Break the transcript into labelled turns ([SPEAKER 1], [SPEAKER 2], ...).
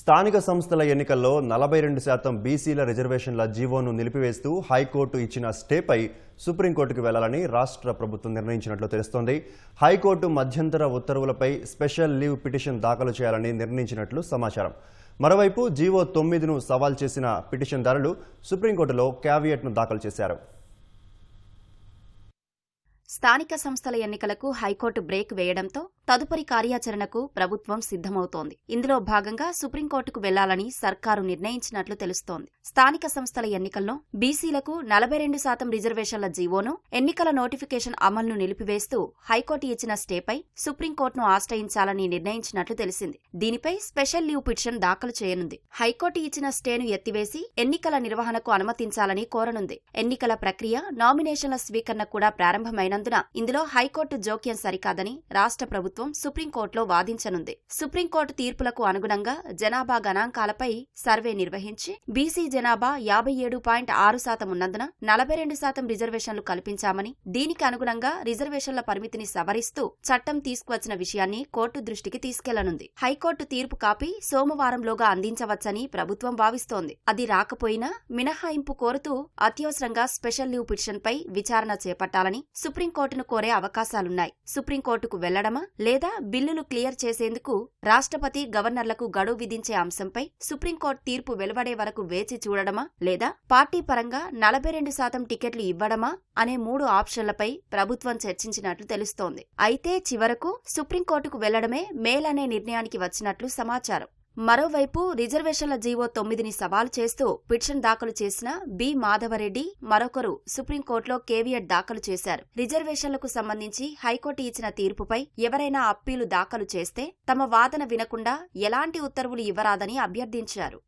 [SPEAKER 1] స్థానిక సంస్థల ఎన్నికల్లో నలభై రెండు శాతం బీసీల రిజర్వేషన్ల జీవోను నిలిపివేస్తూ హైకోర్టు ఇచ్చిన స్టేపై సుప్రీంకోర్టుకు వెళ్ళాలని రాష్ట్ర ప్రభుత్వం నిర్ణయించినట్లు తెలుస్తోంది. హైకోర్టు మధ్యంతర ఉత్తర్వులపై స్పెషల్ లీవ్ పిటిషన్ దాఖలు చేయాలని నిర్ణయించినట్లు సమాచారం. మరోవైపు జీవో తొమ్మిదిను సవాల్ చేసిన పిటిషన్దారులు సుప్రీంకోర్టులో క్యావియట్ను దాఖలు చేశారు.
[SPEAKER 2] స్థానిక సంస్థల ఎన్నికలకు హైకోర్టు బ్రేక్ వేయడంతో తదుపరి కార్యాచరణకు ప్రభుత్వం సిద్ధమవుతోంది. ఇందులో భాగంగా సుప్రీంకోర్టుకు వెళ్ళాలని సర్కారు నిర్ణయించినట్లు తెలుస్తోంది. స్థానిక సంస్థల ఎన్నికల్లో బీసీలకు నలభై రెండు శాతం రిజర్వేషన్ల జీవోను ఎన్నికల నోటిఫికేషన్ అమలును నిలిపివేస్తూ హైకోర్టు ఇచ్చిన స్టేపై సుప్రీంకోర్టును ఆశ్రయించాలని నిర్ణయించినట్లు తెలిసింది. దీనిపై స్పెషల్ లీవ్ పిటిషన్ దాఖలు చేయనుంది. హైకోర్టు ఇచ్చిన స్టేను ఎత్తివేసి ఎన్నికల నిర్వహణకు అనుమతించాలని కోరనుంది. ఎన్నికల ప్రక్రియ నామినేషన్ల స్వీకరణ కూడా ప్రారంభమైనందున ఇందులో హైకోర్టు జోక్యం సరికాదని రాష్ట్ర ప్రభుత్వం సుప్రీంకోర్టులో వాదించనుంది. సుప్రీంకోర్టు తీర్పులకు అనుగుణంగా జనాభా గణాంకాలపై సర్వే నిర్వహించి బీసీ జనాభా యాభై ఏడు పాయింట్ ఆరు శాతం ఉన్నందున నలభై రెండు శాతం రిజర్వేషన్లు కల్పించామని దీనికి అనుగుణంగా రిజర్వేషన్ల పరిమితిని సవరిస్తూ చట్టం తీసుకువచ్చిన విషయాన్ని కోర్టు దృష్టికి తీసుకెళ్ళనుంది. హైకోర్టు తీర్పు కాపీ సోమవారంలోగా అందించవచ్చని ప్రభుత్వం భావిస్తోంది. అది రాకపోయినా మినహాయింపు కోరుతూ అత్యవసరంగా స్పెషల్ లీవ్ పిటిషన్పై విచారణ చేపట్టాలని సుప్రీంకోర్టును కోరే అవకాశాలున్నాయి. సుప్రీంకోర్టుకు వెళ్ళడమా లేదా బిల్లులు క్లియర్ చేసేందుకు రాష్ట్రపతి గవర్నర్లకు గడువు విధించే అంశంపై సుప్రీంకోర్టు తీర్పు వెలువడే వరకు వేచి చూడడమా లేదా పార్టీ పరంగా నలభై రెండు శాతం టికెట్లు ఇవ్వడమా అనే మూడు ఆప్షన్లపై ప్రభుత్వం చర్చించినట్లు తెలుస్తోంది. అయితే చివరకు సుప్రీంకోర్టుకు వెళ్ళడమే మేలనే నిర్ణయానికి వచ్చినట్లు సమాచారం. మరోవైపు రిజర్వేషన్ల జీవో తొమ్మిదిని సవాల్ చేస్తూ పిటిషన్ దాఖలు చేసిన బి. మాధవరెడ్డి మరొకరు సుప్రీంకోర్టులో కేవియట్ దాఖలు చేశారు. రిజర్వేషన్లకు సంబంధించి హైకోర్టు ఇచ్చిన తీర్పుపై ఎవరైనా అప్పీలు దాఖలు చేస్తే తమ వాదన వినకుండా ఎలాంటి ఉత్తర్వులు ఇవ్వరాదని అభ్యర్థించారు.